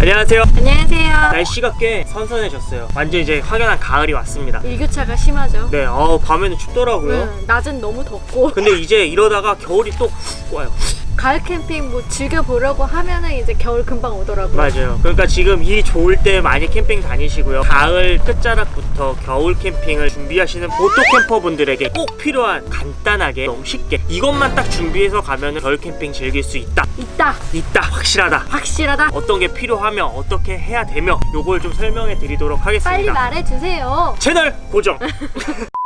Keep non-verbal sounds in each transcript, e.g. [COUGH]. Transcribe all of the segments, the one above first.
안녕하세요. 안녕하세요. 날씨가 꽤 선선해졌어요. 완전 이제 확연한 가을이 왔습니다. 일교차가 심하죠. 네, 어, 밤에는 춥더라고요. 응, 낮은 너무 덥고 근데 이제 이러다가 겨울이 또 훅 와요. 가을 캠핑 뭐 즐겨 보려고 하면은 이제 겨울 금방 오더라고요. 맞아요. 그러니까 지금 이 좋을 때 많이 캠핑 다니시고요. 가을 끝자락부터 겨울 캠핑을 준비하시는 보토 캠퍼분들에게 꼭 필요한 간단하게 너무 쉽게 이것만 딱 준비해서 가면 겨울 캠핑 즐길 수 있다. 있다. 있다. 확실하다. 확실하다. 어떤 게 필요하며 어떻게 해야 되며 요걸 좀 설명해 드리도록 하겠습니다. 빨리 말해 주세요. 채널 고정. [LAUGHS]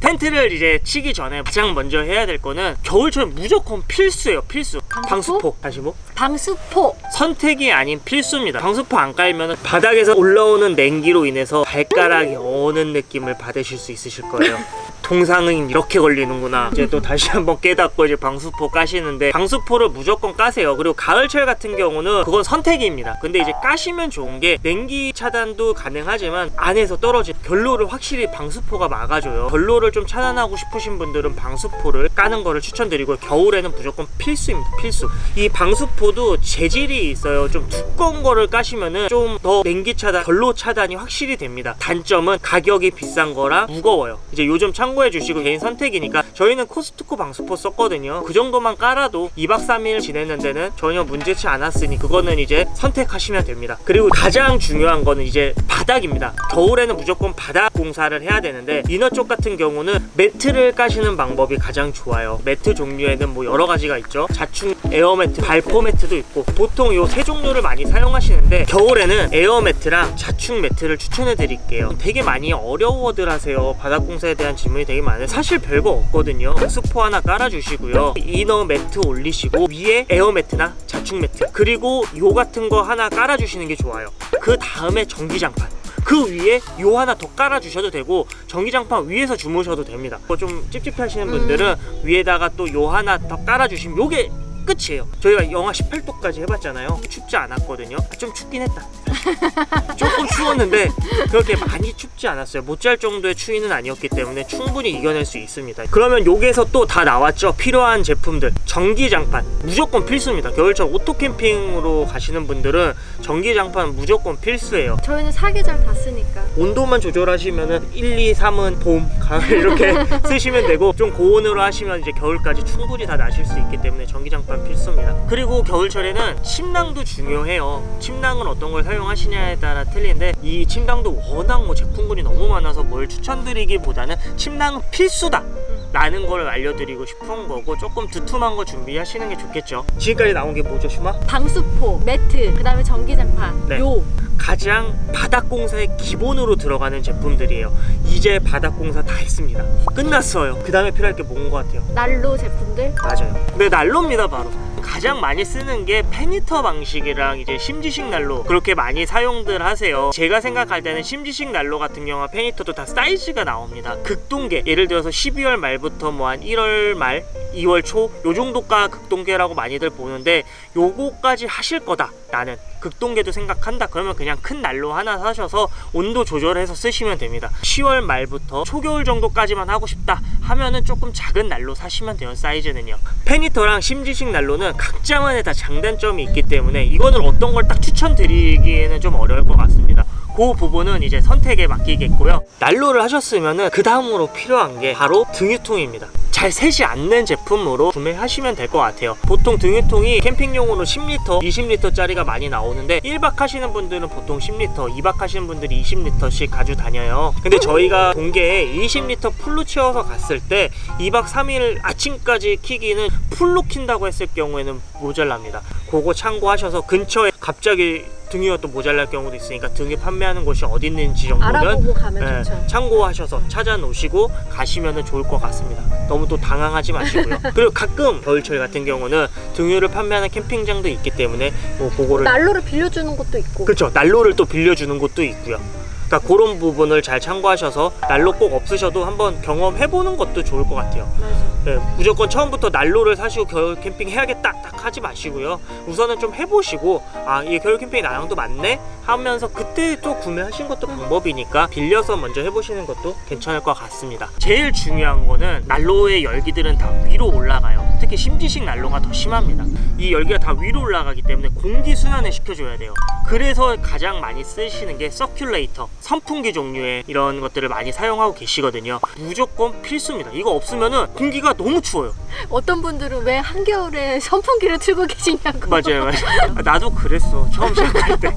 텐트를 이제 치기 전에 가장 먼저 해야 될 거는 겨울철 무조건 필수예요. 필수. 방수포? 방수포. 다시 뭐? 방수포. 선택이 아닌 필수입니다. 방수포 안 깔면 바닥에서 올라오는 냉기로 인해서 발가락이 어는 느낌을 받으실 수 있으실 거예요. [LAUGHS] 동상은 이렇게 걸리는구나. 이제 또 다시 한번 깨닫고 이제 방수포 까시는데 방수포를 무조건 까세요. 그리고 가을철 같은 경우는 그건 선택입니다. 근데 이제 까시면 좋은 게 냉기 차단도 가능하지만 안에서 떨어진 결로를 확실히 방수포가 막아줘요. 결로를 좀 차단하고 싶으신 분들은 방수포를 까는 거를 추천드리고 겨울에는 무조건 필수입니다. 필수. 이 방수포도 재질이 있어요. 좀 두꺼운 거를 까시면은 좀 더 냉기 차단, 결로 차단이 확실히 됩니다. 단점은 가격이 비싼 거랑 무거워요. 이제 요즘 참고해 주시고 개인 선택이니까 저희는 코스트코 방수포 썼거든요. 그 정도만 깔아도 2박 3일 지내는 데는 전혀 문제치 않았으니 그거는 이제 선택하시면 됩니다. 그리고 가장 중요한 거는 이제 바닥입니다. 겨울에는 무조건 바닥 공사를 해야 되는데 이너 쪽 같은 경우는 매트를 까시는 방법이 가장 좋아요. 매트 종류에는 뭐 여러 가지가 있죠. 자충 에어 매트, 발포 매트도 있고 보통 요 세 종류를 많이 사용하시는데 겨울에는 에어 매트랑 자충 매트를 추천해 드릴게요. 되게 많이 어려워들 하세요. 바닥 공사에 대한 질문이 되게 많아요. 사실 별거 없거든요. 수포 하나 깔아주시고요. 이너 매트 올리시고 위에 에어 매트나 자충 매트 그리고 요 같은 거 하나 깔아주시는 게 좋아요. 그 다음에 전기장판. 그 위에 요 하나 더 깔아주셔도 되고 전기장판 위에서 주무셔도 됩니다. 뭐좀 찝찝하시는 분들은 위에다가 또 요 하나 더 깔아주시면 요게 끝이에요. 저희가 영하 18도까지 해봤잖아요. 춥지 않았거든요. 아, 좀 춥긴 했다. [LAUGHS] 조금 추웠는데 그렇게 많이 춥지 않았어요. 못 잘 정도의 추위는 아니었기 때문에 충분히 이겨낼 수 있습니다. 그러면 여기에서 또 다 나왔죠. 필요한 제품들. 전기장판 무조건 필수입니다. 겨울철 오토 캠핑으로 가시는 분들은 전기장판 무조건 필수예요. 저희는 사계절 다 쓰니까. 온도만 조절하시면은 1, 2, 3은 봄, 가을 이렇게 [LAUGHS] 쓰시면 되고 좀 고온으로 하시면 이제 겨울까지 충분히 다 나실 수 있기 때문에 전기장판 필수입니다. 그리고 겨울철에는 침낭도 중요해요. 침낭은 어떤 걸 사용하시냐에 따라 틀린데 이 침낭도 워낙 뭐 제품군이 너무 많아서 뭘 추천드리기보다는 침낭은 필수다. 라는 걸 알려드리고 싶은 거고 조금 두툼한 거 준비하시는 게 좋겠죠. 지금까지 나온 게 뭐죠, 슈마? 방수포, 매트, 그 다음에 전기장판. 네. 요. 가장 바닥 공사의 기본으로 들어가는 제품들이에요. 이제 바닥 공사 다 했습니다. 끝났어요. 그 다음에 필요할 게 뭔 것 같아요? 난로 제품들. 맞아요. 네, 난로입니다, 바로. 가장 많이 쓰는 게 페니터 방식이랑 이제 심지식 난로 그렇게 많이 사용들 하세요. 제가 생각할 때는 심지식 난로 같은 경우는 페니터도 다 사이즈가 나옵니다. 극동계 예를 들어서 12월 말부터 뭐 한 1월 말, 2월 초 요 정도가 극동계라고 많이들 보는데 요거까지 하실 거다. 나는 극동계도 생각한다. 그러면 그냥 큰 난로 하나 사셔서 온도 조절해서 쓰시면 됩니다. 10월 말부터 초겨울 정도까지만 하고 싶다 하면은 조금 작은 난로 사시면 돼요. 사이즈는요. 페니터랑 심지식 난로는 각자만의 다 장단점이 있기 때문에 이거는 어떤 걸 딱 추천드리기에는 좀 어려울 것 같습니다. 그 부분은 이제 선택에 맡기겠고요. 난로를 하셨으면은 그 다음으로 필요한 게 바로 등유통입니다. 잘 새지 않는 제품으로 구매하시면 될 것 같아요. 보통 등유통이 캠핑용으로 10리터, 20리터짜리가 많이 나오는데 1박 하시는 분들은 보통 10리터, 2박 하시는 분들이 20리터씩 가지고 다녀요. 근데 저희가 동계에 20리터 풀로 채워서 갔을 때 2박 3일 아침까지 키기는 풀로 킨다고 했을 경우에는 모자랍니다. 그거 참고하셔서 근처에 갑자기 등유가 또 모자랄 경우도 있으니까 등유 판매하는 곳이 어디 있는지 정도는 알아보고 가면 예, 좋죠. 참고하셔서 찾아놓으시고 가시면 좋을 것 같습니다. 너무 또 당황하지 마시고요. [LAUGHS] 그리고 가끔 겨울철 같은 경우는 등유를 판매하는 캠핑장도 있기 때문에 뭐 그거를 난로를 빌려주는 것도 있고. 그렇죠. 난로를 또 빌려주는 곳도 있고요. 그러니까 그런 부분을 잘 참고하셔서 난로 꼭 없으셔도 한번 경험해보는 것도 좋을 것 같아요. 맞아. 네, 무조건 처음부터 난로를 사시고 겨울 캠핑 해야겠다 딱 하지 마시고요. 우선은 좀 해보시고 아 이게 겨울 캠핑 나랑도 맞네 하면서 그때 또 구매하신 것도 방법이니까 빌려서 먼저 해보시는 것도 괜찮을 것 같습니다. 제일 중요한 거는 난로의 열기들은 다 위로 올라가요. 특히 심지식 난로가 더 심합니다. 이 열기가 다 위로 올라가기 때문에 공기 순환을 시켜줘야 돼요. 그래서 가장 많이 쓰시는 게 서큘레이터, 선풍기 종류의 이런 것들을 많이 사용하고 계시거든요. 무조건 필수입니다. 이거 없으면은 공기가 너무 추워요. 어떤 분들은 왜 한겨울에 선풍기를 틀고 계시냐고. 맞아요, 맞아요. 아, 나도 그랬어. 처음 시작할 때.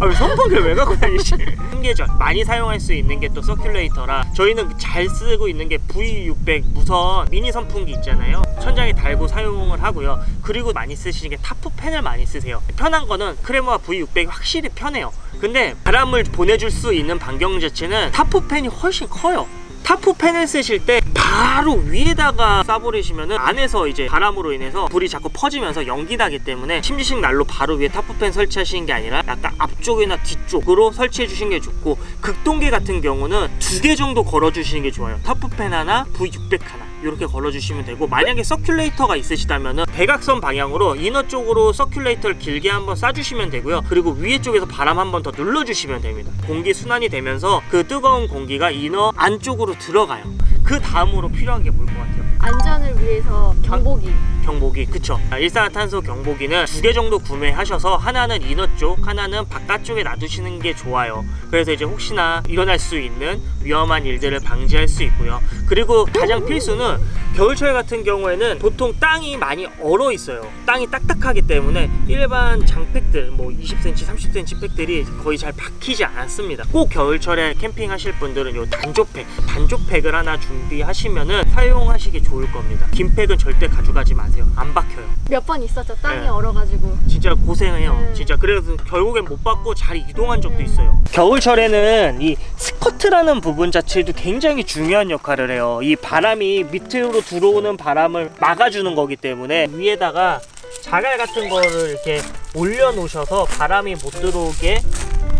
아, 왜 선풍기를 왜 갖고 다니지? 한계절 많이 사용할 수 있는 게 또 서큘레이터라 저희는 잘 쓰고 있는 게 V600 무선 미니 선풍기 있잖아요. 천장에 달고 사용을 하고요. 그리고 많이 쓰시는 게 타프 팬을 많이 쓰세요. 편한 거는 크레모와 V600이 확실히 편해요. 근데 바람을 보내줄 수 있는 반경 자체는 타프팬이 훨씬 커요. 타프팬을 쓰실 때 바로 위에다가 쏴버리시면은 안에서 이제 바람으로 인해서 불이 자꾸 퍼지면서 연기 나기 때문에 심지식 난로 바로 위에 타프팬 설치하시는 게 아니라 약간 앞쪽이나 뒤쪽으로 설치해 주시는 게 좋고 극동계 같은 경우는 두 개 정도 걸어 주시는 게 좋아요 타프팬 하나 V600 하나 이렇게 걸어주시면 되고 만약에 서큘레이터가 있으시다면은 대각선 방향으로 이너 쪽으로 서큘레이터를 길게 한번 쏴주시면 되고요. 그리고 위에 쪽에서 바람 한번 더 눌러주시면 됩니다. 공기 순환이 되면서 그 뜨거운 공기가 이너 안쪽으로 들어가요. 그 다음으로 필요한 게 뭘 것 같아요? 안전을 위해서 경보기. 경보기 그쵸. 아, 일산화탄소 경보기는 두 개 정도 구매하셔서 하나는 이너 쪽 하나는 바깥쪽에 놔두시는 게 좋아요. 그래서 이제 혹시나 일어날 수 있는 위험한 일들을 방지할 수 있고요. 그리고 가장 필수는 겨울철 같은 경우에는 보통 땅이 많이 얼어 있어요. 땅이 딱딱하기 때문에 일반 장팩들 뭐 20cm 30cm 팩들이 거의 잘 박히지 않습니다. 꼭 겨울철에 캠핑하실 분들은 요 단조팩 단조팩을 하나 준비하시면은 사용하시기 좋을 겁니다 긴 팩은 절대 가져가지 마세요 안 박혀요 몇 번 있었죠. 땅이 네. 얼어가지고. 진짜 고생해요. 네. 진짜 그래서 결국엔 못 받고 잘 이동한 적도 있어요. 겨울철에는 이 스커트라는 부분 자체도 굉장히 중요한 역할을 해요. 이 바람이 밑으로 들어오는 바람을 막아주는 거기 때문에 위에다가 자갈 같은 거를 이렇게 올려놓으셔서 바람이 못 들어오게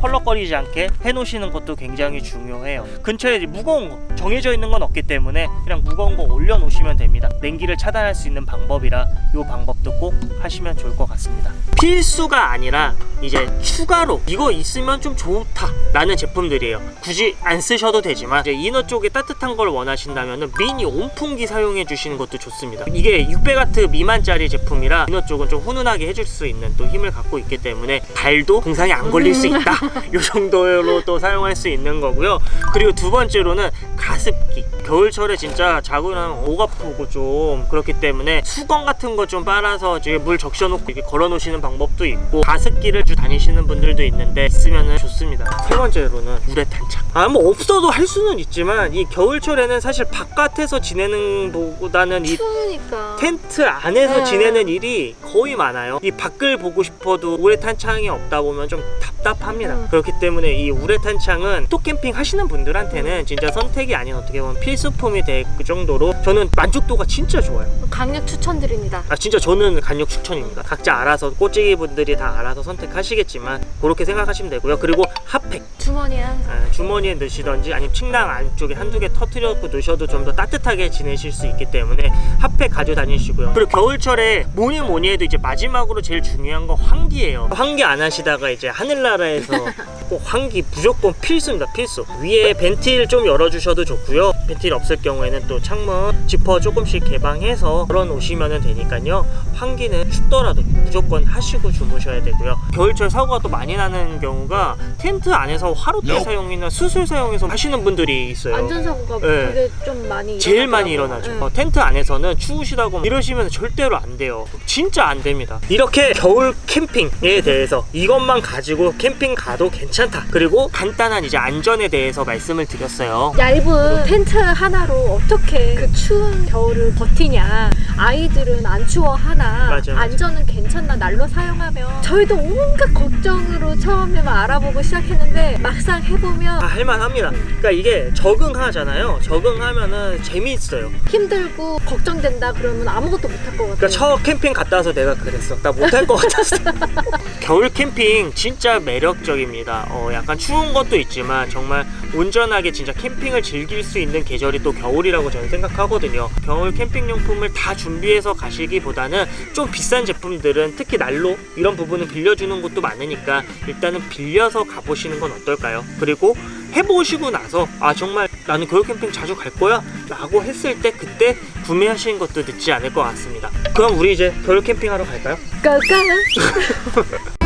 펄럭거리지 않게 해놓으시는 것도 굉장히 중요해요. 근처에 무거운 거 정해져 있는 건 없기 때문에 그냥 무거운 거 올려놓으시면 됩니다. 냉기를 차단할 수 있는 방법이라 이 방법도 꼭 하시면 좋을 것 같습니다. 필수가 아니라 이제 추가로 이거 있으면 좀 좋다라는 제품들이에요. 굳이 안 쓰셔도 되지만 이제 이너 쪽에 따뜻한 걸 원하신다면 미니 온풍기 사용해 주시는 것도 좋습니다. 이게 600와트 미만짜리 제품이라 이너 쪽은 좀 훈훈하게 해줄 수 있는 또 힘을 갖고 있기 때문에 발도 동상에 안 걸릴 수 있다. 이 정도로 또 사용할 수 있는 거고요. 그리고 두 번째로는 가습기. 겨울철에 진짜 자고 나면 목 아프고 좀 그렇기 때문에 수건 같은 거 좀 빨아서 이제 물 적셔놓고 이렇게 걸어 놓으시는 방법도 있고 가습기를 주 다니시는 분들도 있는데 있으면 좋습니다. 세 번째로는 우레탄창. 아 뭐 없어도 할 수는 있지만 이 겨울철에는 사실 바깥에서 지내는 보다는 이 추우니까. 텐트 안에서 네. 지내는 일이 거의 많아요. 이 밖을 보고 싶어도 우레탄 창이 없다 보면 좀 답답합니다. 음. 그렇기 때문에 이 우레탄 창은 또 캠핑 하시는 분들한테는 진짜 선택 이 아닌 어떻게 보면 필수품이 될그 정도로 저는 만족도가 진짜 좋아요. 강력 추천드립니다. 아 진짜 저는 간력 추천입니다. 각자 알아서 꼬찌기 분들이 다 알아서 선택하시겠지만 그렇게 생각하시면 되고요. 그리고 핫팩 주머니에 항상. 아, 주머니에 넣으시던지 아니면 침낭 안쪽에 한두 개 터트려고 넣으셔도 좀 더 따뜻하게 지내실 수 있기 때문에 핫팩 가져 다니시고요. 그리고 겨울철에 뭐니 뭐니 해도 이제 마지막으로 제일 중요한 건 환기예요. 환기 안 하시다가 이제 하늘나라에서 [LAUGHS] 꼭 환기 무조건 필수입니다. 필수. 위에 벤틸 좀 열어주셔도 좋고요. 벤틸 없을 경우에는 또 창문 지퍼 조금씩 개방해서 열어 놓으시면 되니까요. 환기는 춥더라도 무조건 하시고 주무셔야 되고요. 겨울철 사고가 또 많이 나는 경우가 텐트 안에서 화롯대 사용이나 수술 사용해서 하시는 분들이 있어요. 안전사고가 네. 그게 좀 많이 제일 많이 일어나더라고요. 일어나죠. 네. 어, 텐트 안에서는 추우시다고 이러시면 절대로 안 돼요. 진짜 안 됩니다. 이렇게 겨울 캠핑에 대해서 이것만 가지고 캠핑 가도 괜찮다. 그리고 간단한 이제 안전에 대해서 말씀을 드렸어요. 얇은 텐트 하나로 어떻게 그 추운 겨울을 버티냐 아이들은 안 추워 하나 맞아요, 맞아요. 안전은 괜찮나 난로 사용하면 저희도 온갖 걱정으로 처음에 막 알아보고 시작했는데 막상 해보면 아, 할만합니다. 그러니까 이게 적응하잖아요. 적응하면은 재미있어요. 힘들고 걱정된다 그러면 아무것도 못 할 것 같아요. 그러니까 첫 캠핑 갔다 와서 내가 그랬어. 나 못할 것 같았어. [LAUGHS] 겨울 캠핑 진짜 매력적입니다. 어, 약간 추운 것도 있지만 정말 온전하게 진짜 캠핑을 즐길 수 있는 계절이 또 겨울이라고 저는 생각하거든요. 겨울 캠핑 용품을 다 준비해서 가시기보다는 좀 비싼 제품들은 특히 난로 이런 부분은 빌려주는 곳도 많으니까 일단은 빌려서 가보시는 건 어떨까요? 그리고 해보시고 나서 아 정말 나는 겨울 캠핑 자주 갈 거야 라고 했을 때 그때 구매하시는 것도 늦지 않을 것 같습니다. 그럼 우리 이제 겨울 캠핑하러 갈까요? 깔깔. [LAUGHS]